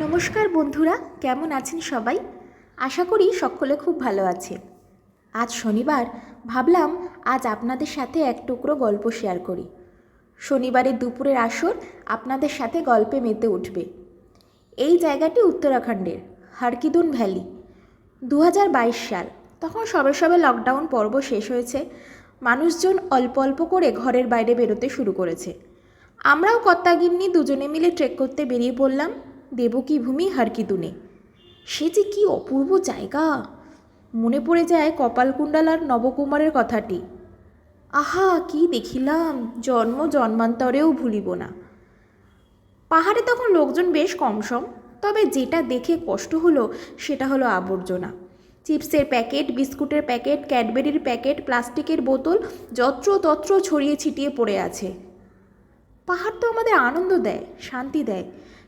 নমস্কার বন্ধুরা, কেমন আছেন সবাই? আশা করি সকলে খুব ভালো আছে। আজ শনিবার, ভাবলাম আজ আপনাদের সাথে এক টুকরো গল্প শেয়ার করি। শনিবারের দুপুরের আসর আপনাদের সাথে গল্পে মেতে উঠবে। এই জায়গাটি উত্তরাখণ্ডের, হারকিদুন ভ্যালি। দু হাজার বাইশ সাল, তখন সবে সবে লকডাউন পর্ব শেষ হয়েছে। মানুষজন অল্প অল্প করে ঘরের বাইরে বেরোতে শুরু করেছে। আমরাও কর্তাগিন্নি দুজনে মিলে ট্রেক করতে বেরিয়ে পড়লাম। দেবকী ভূমি হারকিদুনে সে যে কি অপূর্ব জায়গা। মনে পড়ে যায় কপালকুণ্ডাল আর নবকুমারের কথাটি। আহা, কি দেখিলাম, জন্ম জন্মান্তরেও ভুলিব না। পাহাড়ে তখন লোকজন বেশ কম সম, তবে যেটা দেখে কষ্ট হলো সেটা হলো আবর্জনা। চিপসের প্যাকেট, বিস্কুটের প্যাকেট, ক্যাডবেরির প্যাকেট, প্লাস্টিকের বোতল যত্র তত্র ছড়িয়ে ছিটিয়ে পড়ে আছে। পাহাড় তো আমাদের আনন্দ দেয়, শান্তি দেয়।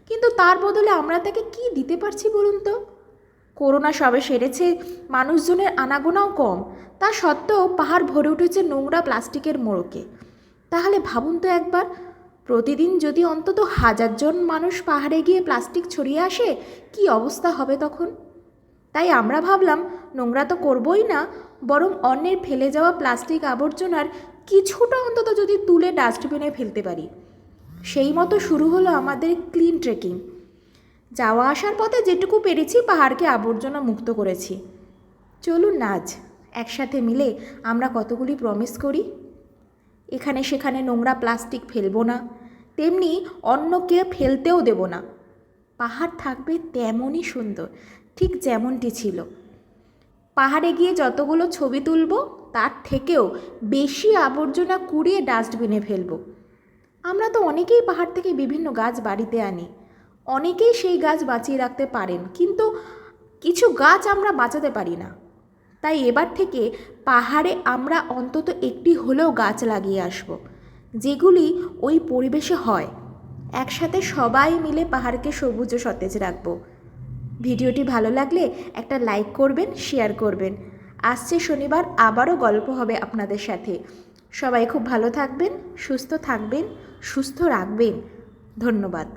কিন্তু তার বদলে আমরা তাকে কি দিতে পারছি বলুন তো? করোনা সবে সেরেছে, মানুষজনের আনাগোনাও কম। তা সত্ত্বেও পাহাড় ভরে উঠেছে নোংরা প্লাস্টিকের মোড়কে। তাহলে ভাবুন তো একবার, প্রতিদিন যদি অন্তত হাজারজন মানুষ পাহাড়ে গিয়ে প্লাস্টিক ছড়িয়ে আসে, কি অবস্থা হবে তখন? তাই আমরা ভাবলাম, নোংরা তো করবই না, বরং অন্যের ফেলে যাওয়া প্লাস্টিক আবর্জনার কিছুটা অন্তত যদি তুলে ডাস্টবিনে ফেলতে পারি। সেই মতো শুরু হলো আমাদের ক্লিন ট্রেকিং যাওয়া আসার পথে যেটুকু পেরেছি পাহাড়কে আবর্জনা মুক্ত করেছি। চলুন নাচ একসাথে মিলে আমরা কতগুলি প্রমিস করি? এখানে সেখানে নোংরা প্লাস্টিক ফেলব না, তেমনি অন্যকে ফেলতেও দেব না। পাহাড় থাকবে তেমনই সুন্দর, ঠিক যেমনটি ছিল। পাহাড়ে গিয়ে যতগুলো ছবি তুলব, তার থেকেও বেশি আবর্জনা কুড়িয়ে ডাস্টবিনে ফেলব। আমরা তো অনেকেই পাহাড় থেকে বিভিন্ন গাছ বাড়িতে আনি। অনেকেই সেই গাছ বাঁচিয়ে রাখতে পারেন, কিন্তু কিছু গাছ আমরা বাঁচাতে পারি না। তাই এবার থেকে পাহাড়ে আমরা অন্তত একটি হলেও গাছ লাগিয়ে আসব, যেগুলি ওই পরিবেশে হয়। একসাথে সবাই মিলে পাহাড়কে সবুজ ও সতেজ রাখব। ভিডিওটি ভালো লাগলে একটা লাইক করবেন, শেয়ার করবেন। আসছে শনিবার, আবারও গল্প হবে আপনাদের সাথে। সবাই খুব ভালো থাকবেন সুস্থ থাকবেন সুস্থ রাখবেন। ধন্যবাদ।